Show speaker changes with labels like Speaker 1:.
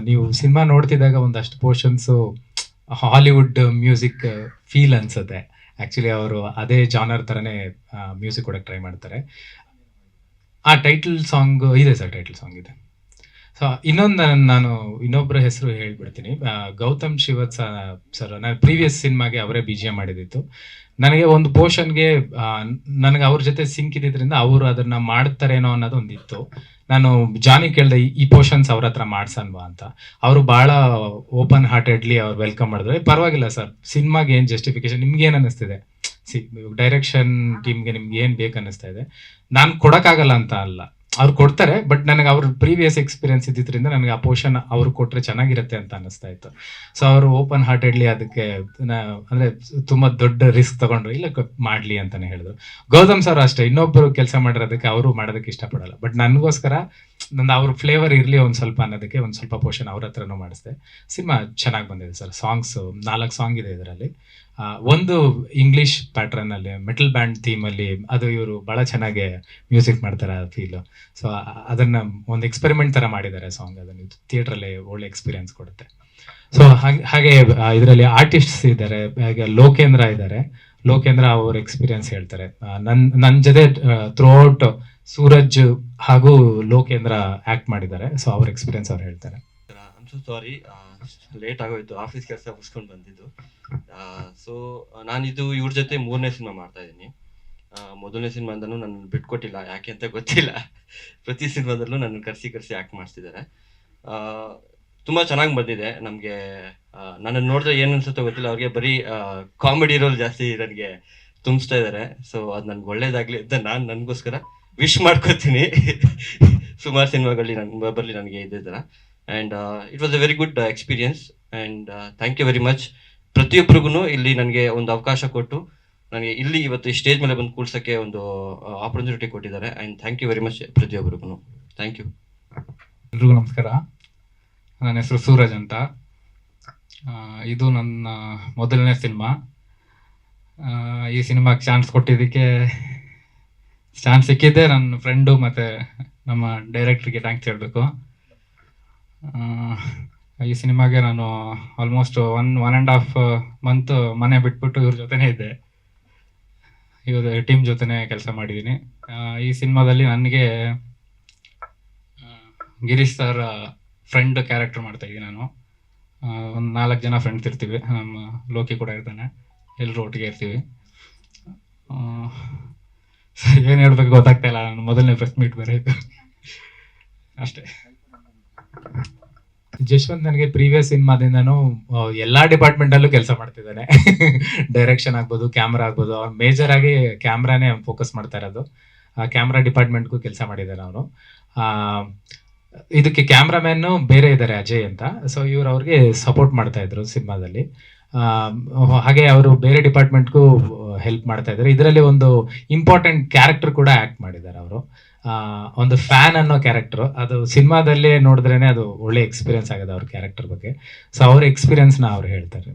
Speaker 1: ನೀವು ಸಿನಿಮಾ ನೋಡ್ತಿದ್ದಾಗ ಒಂದಷ್ಟು ಪೋರ್ಷನ್ಸು ಹಾಲಿವುಡ್ ಮ್ಯೂಸಿಕ್ ಫೀಲ್ ಅನ್ಸುತ್ತೆ. ಆ್ಯಕ್ಚುಲಿ ಅವರು ಅದೇ ಜಾನರ್ ಥರನೇ ಮ್ಯೂಸಿಕ್ ಕೊಡೋಕ್ಕೆ ಟ್ರೈ ಮಾಡ್ತಾರೆ. ಆ ಟೈಟಲ್ ಸಾಂಗ್ ಇದೆ ಸರ್ ಟೈಟಲ್ ಸಾಂಗ್ ಇದೆ. ಇನ್ನೊಂದು ನಾನು ಇನ್ನೊಬ್ಬರ ಹೆಸರು ಹೇಳ್ಬಿಡ್ತೀನಿ. ಗೌತಮ್ ಶಿವತ್ ಸರ್ ನಾನು ಪ್ರೀವಿಯಸ್ ಸಿನಿಮಾಗೆ ಅವರೇ ಬಿ ಜಿ ಎಂ ಮಾಡಿದ್ದಿತ್ತು ನನಗೆ ಒಂದು ಪೋರ್ಷನ್ಗೆ ನನಗೆ ಅವ್ರ ಜೊತೆ ಸಿಂಕ್ ಇದ್ದಿದ್ರಿಂದ ಅವರು ಅದನ್ನ ಮಾಡ್ತಾರೇನೋ ಅನ್ನೋದು ಒಂದಿತ್ತು. ನಾನು ಜಾನಿ ಕೇಳಿದೆ ಈ ಪೋರ್ಷನ್ಸ್ ಅವ್ರ ಹತ್ರ ಮಾಡ್ಸನ್ವಾ ಅಂತ. ಅವರು ಭಾಳ ಓಪನ್ ಹಾರ್ಟೆಡ್ಲಿ ಅವ್ರು ವೆಲ್ಕಮ್ ಮಾಡಿದ್ರು. "ಏ, ಪರವಾಗಿಲ್ಲ ಸರ್ ಸಿನಿಮಾಗೆ ಏನು ಜಸ್ಟಿಫಿಕೇಶನ್ ನಿಮ್ಗೆ ಏನು ಅನ್ನಿಸ್ತಿದೆ? ಸಿ ಡೈರೆಕ್ಷನ್ ಟೀಮ್ಗೆ ನಿಮ್ಗೆ ಏನು ಬೇಕು ಅನ್ನಿಸ್ತಾ ಇದೆ? ನಾನು ಕೊಡೋಕ್ಕಾಗಲ್ಲ ಅಂತ ಅಲ್ಲ. ಅವ್ರು ಕೊಡ್ತಾರೆ ಬಟ್ ನನಗೆ ಅವ್ರ ಪ್ರೀವಿಯಸ್ ಎಕ್ಸ್ಪೀರಿಯನ್ಸ್ ಇದ್ದಿದ್ರಿಂದ ನನಗೆ ಆ ಪೋರ್ಷನ್ ಅವ್ರು ಕೊಟ್ಟರೆ ಚೆನ್ನಾಗಿರುತ್ತೆ ಅಂತ ಅನ್ನಿಸ್ತಾ ಇತ್ತು. ಸೊ ಅವರು ಓಪನ್ ಹಾರ್ಟೆಡ್ಲಿ ಅದಕ್ಕೆ ಅಂದರೆ ತುಂಬ ದೊಡ್ಡ ರಿಸ್ಕ್ ತಗೊಂಡ್ರು, ಇಲ್ಲ ಮಾಡಲಿ ಅಂತಲೇ ಹೇಳಿದ್ರು. ಗೌತಮ್ ಸರ್ ಅಷ್ಟೇ ಇನ್ನೊಬ್ಬರು ಕೆಲಸ ಮಾಡಿರೋದಕ್ಕೆ ಅವರು ಮಾಡೋದಕ್ಕೆ ಇಷ್ಟಪಡಲ್ಲ. ಬಟ್ ನನಗೋಸ್ಕರ ನಂದು ಅವ್ರ ಫ್ಲೇವರ್ ಇರಲಿ ಒಂದು ಸ್ವಲ್ಪ ಅನ್ನೋದಕ್ಕೆ ಒಂದು ಸ್ವಲ್ಪ ಪೋರ್ಷನ್ ಅವ್ರ ಹತ್ರನೂ ಮಾಡಿಸ್ದೆ. ಸಿನಿಮಾ ಚೆನ್ನಾಗಿ ಬಂದಿದೆ ಸರ್ ಸಾಂಗ್ಸ್ ನಾಲ್ಕು ಸಾಂಗ್ ಇದೆ ಇದರಲ್ಲಿ. ಒಂದು ಇಂಗ್ಲಿಷ್ ಪ್ಯಾಟ್ರನ್ ಅಲ್ಲಿ ಮೆಟಲ್ ಬ್ಯಾಂಡ್ ಥೀಮ್ ಅಲ್ಲಿ ಅದು ಇವರು ಬಹಳ ಚೆನ್ನಾಗಿ ಮ್ಯೂಸಿಕ್ ಮಾಡ್ತಾರೆ ಆ ಫೀಲ್ ಸೊ ಅದನ್ನ ಒಂದು ಎಕ್ಸ್ಪೆರಿಮೆಂಟ್ ತರ ಮಾಡಿದ್ದಾರೆ ಸಾಂಗ್ ಅದನ್ನು. ಥಿಯೇಟರ್ ಅಲ್ಲಿ ಒಳ್ಳೆ ಎಕ್ಸ್ಪೀರಿಯನ್ಸ್ ಕೊಡುತ್ತೆ. ಸೊ ಹಾಗೆ ಇದರಲ್ಲಿ ಆರ್ಟಿಸ್ಟ್ಸ್ ಇದ್ದಾರೆ, ಹಾಗೆ ಲೋಕೇಂದ್ರ ಇದ್ದಾರೆ. ಲೋಕೇಂದ್ರ ಅವ್ರ ಎಕ್ಸ್ಪೀರಿಯನ್ಸ್ ಹೇಳ್ತಾರೆ. ನನ್ ನನ್ನ ಜೊತೆ ಥ್ರೂಔಟ್ ಸೂರಜ್ ಹಾಗೂ ಲೋಕೇಂದ್ರ ಆಕ್ಟ್ ಮಾಡಿದ್ದಾರೆ. ಸೊ ಅವ್ರ ಎಕ್ಸ್ಪೀರಿಯನ್ಸ್ ಅವ್ರು ಹೇಳ್ತಾರೆ.
Speaker 2: ಸೊ ಸಾರಿ ಲೇಟ್ ಆಗೋಯ್ತು. ಆಫೀಸ್ ಕೆಲಸ ಮುಗಿಸ್ಕೊಂಡು ಬಂದಿದ್ದು. ಸೊ ನಾನಿದು ಇವ್ರ ಜೊತೆ ಮೂರನೇ ಸಿನಿಮಾ ಮಾಡ್ತಾ ಇದ್ದೀನಿ. ಮೊದಲನೇ ಸಿನಿಮಾದಲ್ಲೂ ನನ್ನ ಬಿಟ್ಕೊಟ್ಟಿಲ್ಲ. ಯಾಕೆ ಅಂತ ಗೊತ್ತಿಲ್ಲ. ಪ್ರತಿ ಸಿನಿಮಾದಲ್ಲೂ ನನ್ನ ಕರೆಸಿ ಕರೆಸಿ ಆ್ಯಕ್ಟ್ ಮಾಡಿಸ್ತಿದ್ದಾರೆ ತುಂಬ ಚೆನ್ನಾಗಿ ಬಂದಿದೆ. ನಮಗೆ ನನ್ನನ್ನು ನೋಡಿದ್ರೆ ಏನು ಅನ್ಸುತ್ತೋ ಗೊತ್ತಿಲ್ಲ. ಅವ್ರಿಗೆ ಬರೀ ಕಾಮಿಡಿ ರೋಲ್ ಜಾಸ್ತಿ ನನಗೆ ತುಂಬಿಸ್ತಾ ಇದ್ದಾರೆ ಸೊ ಅದು ನನ್ಗೆ ಒಳ್ಳೇದಾಗಲಿ ಅಂತ ನಾನು ನನಗೋಸ್ಕರ ವಿಶ್ ಮಾಡ್ಕೋತೀನಿ. ಸುಮಾರು ಸಿನಿಮಾಗಳಲ್ಲಿ ನನ್ಗೆ ಬರಲಿ ನನಗೆ ಇದೇ ಥರ and it was a very good experience and thank you very much ಪ್ರತಿಯೊಬ್ಬರಿಗೂ ಇಲ್ಲಿ ನನಗೆ ಒಂದು ಅವಕಾಶ ಕೊಟ್ಟು, ನನಗೆ ಇಲ್ಲಿ ಇವತ್ತು ಈ ಸ್ಟೇಜ್ ಮೇಲೆ ಬಂದು ಕೂಡ್ಸೋಕ್ಕೆ ಒಂದು ಆಪರ್ಚುನಿಟಿ ಕೊಟ್ಟಿದ್ದಾರೆ. And thank you very much ಪ್ರತಿಯೊಬ್ಬರಿಗೂ ಥ್ಯಾಂಕ್ ಯು
Speaker 3: ಎಲ್ರಿಗೂ ನಮಸ್ಕಾರ. ನನ್ನ ಹೆಸರು ಸೂರಜ್ ಅಂತ. ಇದು ನನ್ನ ಮೊದಲನೇ ಸಿನಿಮಾ. ಈ ಸಿನಿಮಾಗೆ ಚಾನ್ಸ್ ಕೊಟ್ಟಿದ್ದಕ್ಕೆ ಚಾನ್ಸ್ ಸಿಕ್ಕಿದ್ದೆ ನನ್ನ ಫ್ರೆಂಡು ಮತ್ತು ನಮ್ಮ ಡೈರೆಕ್ಟ್ರಿಗೆ ಥ್ಯಾಂಕ್ಸ್ ಹೇಳಬೇಕು. ಈ ಸಿನಿಮಾಗೆ ನಾನು almost one one and half month ಮನೆ ಬಿಟ್ಬಿಟ್ಟು ಇವ್ರ ಜೊತೆನೇ ಇದ್ದೆ. ಇವ್ರ ಟೀಮ್ ಜೊತೆನೇ ಕೆಲಸ ಮಾಡಿದ್ದೀನಿ ಈ ಸಿನಿಮಾದಲ್ಲಿ ನನಗೆ ಗಿರೀಶ್ ಸರ್ ಫ್ರೆಂಡ್ ಕ್ಯಾರೆಕ್ಟರ್ ಮಾಡ್ತಾ ಇದ್ದೀನಿ ನಾನು. ಒಂದು ನಾಲ್ಕು ಜನ ಫ್ರೆಂಡ್ಸ್ ಇರ್ತೀವಿ. ನಮ್ಮ ಲೋಕಿ ಕೂಡ ಇರ್ತಾನೆ. ಎಲ್ಲರೂ ಒಟ್ಟಿಗೆ ಇರ್ತೀವಿ. ಏನು ಹೇಳ್ಬೇಕು ಗೊತ್ತಾಗ್ತಾ ಇಲ್ಲ. ನಾನು ಮೊದಲನೇ ಪ್ರೆಸ್ ಮೀಟ್ ಬೇರೆ ಇತ್ತು. ಅಷ್ಟೇ.
Speaker 1: ಜಶ್ವಂತ್ ನನಗೆ ಪ್ರೀವಿಯಸ್ ಸಿನಿಮಾದಿಂದನೂ ಎಲ್ಲಾ ಡಿಪಾರ್ಟ್ಮೆಂಟ್ ಅಲ್ಲೂ ಕೆಲಸ ಮಾಡ್ತಿದ್ದಾನೆ. ಡೈರೆಕ್ಷನ್ ಆಗ್ಬೋದು ಕ್ಯಾಮ್ರಾ ಆಗ್ಬೋದು. ಅವ್ರು ಮೇಜರ್ ಆಗಿ ಕ್ಯಾಮ್ರಾನೇ ಫೋಕಸ್ ಮಾಡ್ತಾ ಇರೋದು. ಆ ಕ್ಯಾಮ್ರಾ ಡಿಪಾರ್ಟ್ಮೆಂಟ್ಗೂ ಕೆಲಸ ಮಾಡಿದ್ದಾರೆ ಅವನು ಇದಕ್ಕೆ ಕ್ಯಾಮ್ರಾಮ್ಯಾನ್ ಬೇರೆ ಇದ್ದಾರೆ, ಅಜಯ್ ಅಂತ. ಸೊ ಇವ್ರು ಅವ್ರಿಗೆ ಸಪೋರ್ಟ್ ಮಾಡ್ತಾ ಇದ್ರು ಸಿನಿಮಾದಲ್ಲಿ. ಹಾಗೆ ಅವರು ಬೇರೆ ಡಿಪಾರ್ಟ್ಮೆಂಟ್ಗೂ ಹೆಲ್ಪ್ ಮಾಡ್ತಾ ಇದ್ದಾರೆ. ಇದರಲ್ಲಿ ಒಂದು ಇಂಪಾರ್ಟೆಂಟ್ ಕ್ಯಾರೆಕ್ಟರ್ ಕೂಡ ಆಕ್ಟ್ ಮಾಡಿದ್ದಾರೆ ಅವರು. ಒಂದು ಫ್ಯಾನ್ ಅನ್ನೋ ಕ್ಯಾರೆಕ್ಟರ್ ಅದು ಸಿನಿಮಾದಲ್ಲೇ ನೋಡಿದ್ರೇನೆ ಅದು ಒಳ್ಳೆ ಎಕ್ಸ್ಪೀರಿಯನ್ಸ್ ಆಗಿದೆ ಅವ್ರ ಕ್ಯಾರೆಕ್ಟರ್ ಬಗ್ಗೆ. ಸೊ ಅವ್ರ ಎಕ್ಸ್ಪೀರಿಯನ್ಸ್ನ ಅವ್ರು ಹೇಳ್ತಾರೆ.